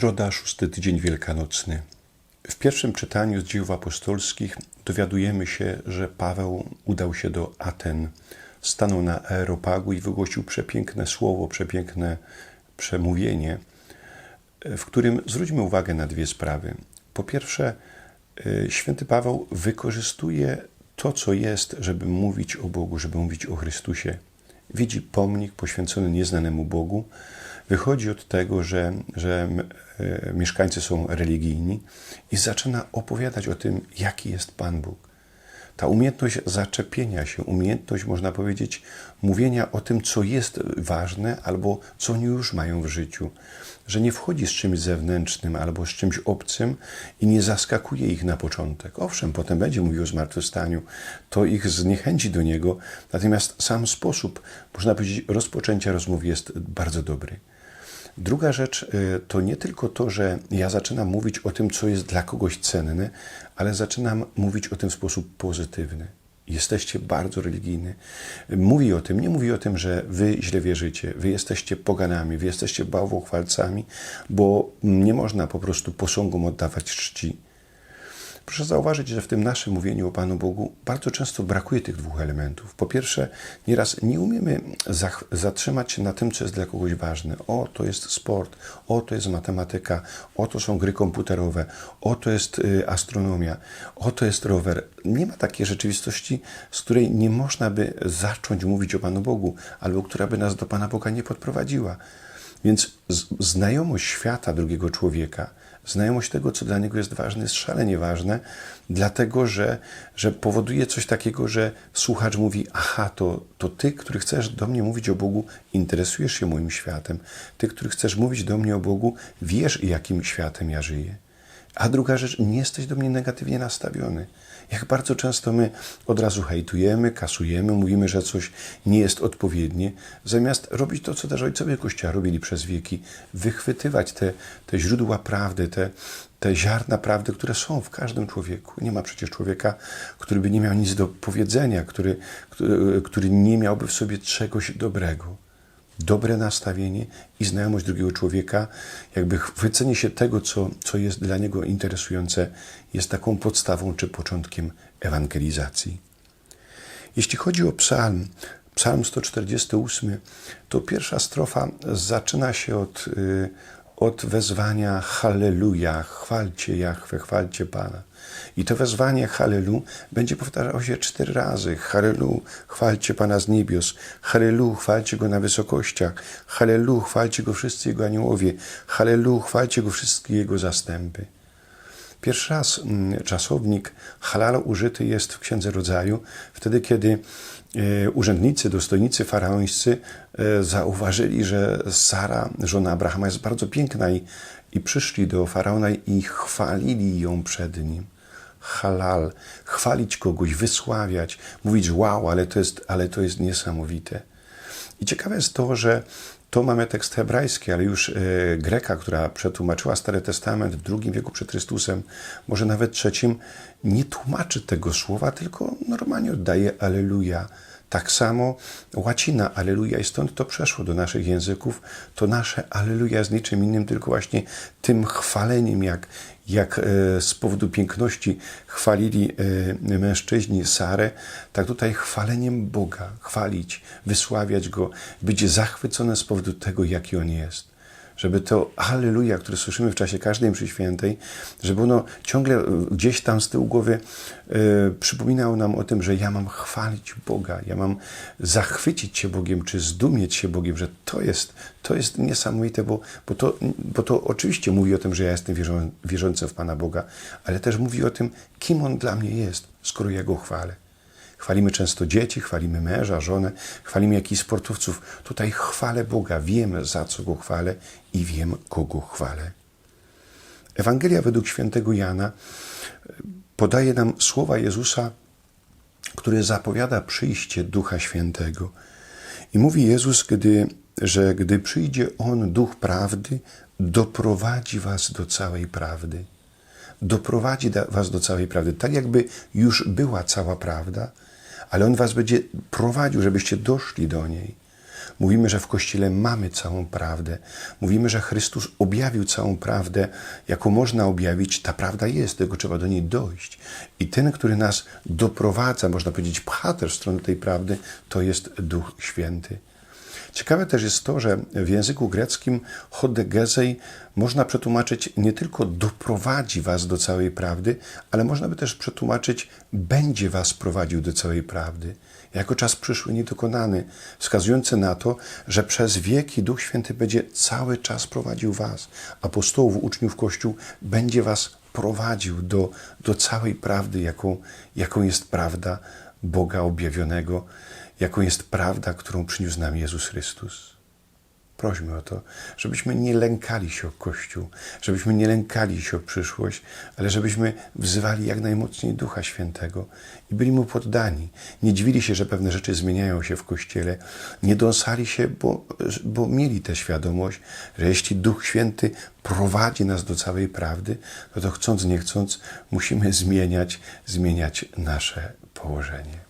Środa, szósty tydzień wielkanocny. W pierwszym czytaniu z dziejów apostolskich dowiadujemy się, że Paweł udał się do Aten, stanął na aeropagu i wygłosił przepiękne słowo, przepiękne przemówienie, w którym zwróćmy uwagę na dwie sprawy. Po pierwsze, y, święty Paweł wykorzystuje to, co jest, żeby mówić o Bogu, żeby mówić o Chrystusie. Widzi pomnik poświęcony nieznanemu Bogu, wychodzi od tego, że, że e, mieszkańcy są religijni i zaczyna opowiadać o tym, jaki jest Pan Bóg. Ta umiejętność zaczepienia się, umiejętność, można powiedzieć, mówienia o tym, co jest ważne albo co oni już mają w życiu. Że nie wchodzi z czymś zewnętrznym albo z czymś obcym i nie zaskakuje ich na początek. Owszem, potem będzie mówił o zmartwychwstaniu, to ich zniechęci do niego, natomiast sam sposób, można powiedzieć, rozpoczęcia rozmowy jest bardzo dobry. Druga rzecz y, to nie tylko to, że ja zaczynam mówić o tym, co jest dla kogoś cenne, ale zaczynam mówić o tym w sposób pozytywny. Jesteście bardzo religijni. Mówi o tym, nie mówi o tym, że wy źle wierzycie, wy jesteście poganami, wy jesteście bałwochwalcami, bo nie można po prostu posągom oddawać czci Proszę zauważyć, że w tym naszym mówieniu o Panu Bogu bardzo często brakuje tych dwóch elementów. Po pierwsze, nieraz nie umiemy zatrzymać się na tym, co jest dla kogoś ważne. O, to jest sport, o, to jest matematyka, o, to są gry komputerowe, o, to jest y, astronomia, o, to jest rower. Nie ma takiej rzeczywistości, z której nie można by zacząć mówić o Panu Bogu, albo która by nas do Pana Boga nie podprowadziła. Więc znajomość świata drugiego człowieka, znajomość tego, co dla niego jest ważne, jest szalenie ważne, dlatego że, że powoduje coś takiego, że słuchacz mówi: Aha, to, to ty, który chcesz do mnie mówić o Bogu, interesujesz się moim światem. Ty, który chcesz mówić do mnie o Bogu, wiesz, jakim światem ja żyję. A druga rzecz, nie jesteś do mnie negatywnie nastawiony. Jak bardzo często my od razu hejtujemy, kasujemy, mówimy, że coś nie jest odpowiednie, zamiast robić to, co też ojcowie Kościoła robili przez wieki, wychwytywać te, te źródła prawdy, te, te ziarna prawdy, które są w każdym człowieku. Nie ma przecież człowieka, który by nie miał nic do powiedzenia, który, który, który nie miałby w sobie czegoś dobrego dobre nastawienie i znajomość drugiego człowieka, jakby chwycenie się tego, co, co jest dla niego interesujące, jest taką podstawą czy początkiem ewangelizacji. Jeśli chodzi o psalm, psalm 148, to pierwsza strofa zaczyna się od, y, od wezwania Halleluja, chwalcie Jahwe, chwalcie Pana. I to wezwanie Hallelu będzie powtarzało się cztery razy. Hallelu, chwalcie Pana z niebios. Hallelu, chwalcie Go na wysokościach. Hallelu, chwalcie Go wszyscy Jego aniołowie. Hallelu, chwalcie Go wszystkie Jego zastępy. Pierwszy raz mm, czasownik halal użyty jest w Księdze Rodzaju, wtedy kiedy e, urzędnicy, dostojnicy faraońscy e, zauważyli, że Sara, żona Abrahama, jest bardzo piękna i, i przyszli do faraona i chwalili ją przed nim halal, chwalić kogoś, wysławiać, mówić wow, ale to jest, ale to jest niesamowite. I ciekawe jest to, że to mamy tekst hebrajski, ale już e, Greka, która przetłumaczyła Stary Testament w II wieku przed Chrystusem, może nawet trzecim, nie tłumaczy tego słowa, tylko normalnie oddaje Aleluja. Tak samo łacina Aleluja i stąd to przeszło do naszych języków. To nasze Aleluja jest niczym innym, tylko właśnie tym chwaleniem, jak, jak e, z powodu piękności chwalili e, mężczyźni Sarę, tak tutaj chwaleniem Boga, chwalić, wysławiać Go, być zachwycone z powodu tego, jaki On jest żeby to Halleluja, które słyszymy w czasie każdej mszy świętej, żeby ono ciągle gdzieś tam z tyłu głowy y, przypominało nam o tym, że ja mam chwalić Boga, ja mam zachwycić się Bogiem, czy zdumieć się Bogiem, że to jest, to jest niesamowite, bo, bo, to, bo to oczywiście mówi o tym, że ja jestem wierzą, w Pana Boga, ale też mówi o tym, kim On dla mnie jest, skoro ja Go chwalę. Chwalimy często dzieci, chwalimy męża, żonę, chwalimy jakichś sportowców. Tutaj chwalę Boga, wiem za co Go chwalę i wiem kogo chwalę. Ewangelia według świętego Jana e, podaje nam słowa Jezusa, który zapowiada przyjście Ducha Świętego. I mówi Jezus, gdy, że gdy przyjdzie On, Duch Prawdy, doprowadzi was do całej prawdy. Doprowadzi was do całej prawdy. Tak jakby już była cała prawda, ale On was będzie prowadził, żebyście doszli do niej. Mówimy, że w Kościele mamy całą prawdę. Mówimy, że Chrystus objawił całą prawdę, jaką można objawić. Ta prawda jest, tylko trzeba do niej dojść. I ten, który nas doprowadza, można powiedzieć, pcha też w stronę tej prawdy, to jest Duch Święty. Ciekawe też jest to, że w języku greckim hodegezej można przetłumaczyć nie tylko doprowadzi was do całej prawdy, ale można by też przetłumaczyć będzie was prowadził do całej prawdy. Jako czas przyszły niedokonany, wskazujący na to, że przez wieki Duch Święty będzie cały czas prowadził was. Apostołów, uczniów Kościół będzie was prowadził do, do całej prawdy, jaką, jaką jest prawda Boga objawionego, jaką jest prawda, którą przyniósł nam Jezus Chrystus. Prośmy o to, żebyśmy nie lękali się o Kościół, żebyśmy nie lękali się o przyszłość, ale żebyśmy wzywali jak najmocniej Ducha Świętego i byli Mu poddani. Nie dziwili się, że pewne rzeczy zmieniają się w Kościele, nie dąsali się, bo, bo mieli tę świadomość, że jeśli Duch Święty prowadzi nas do całej prawdy, no to chcąc, nie chcąc, musimy zmieniać, zmieniać nasze położenie.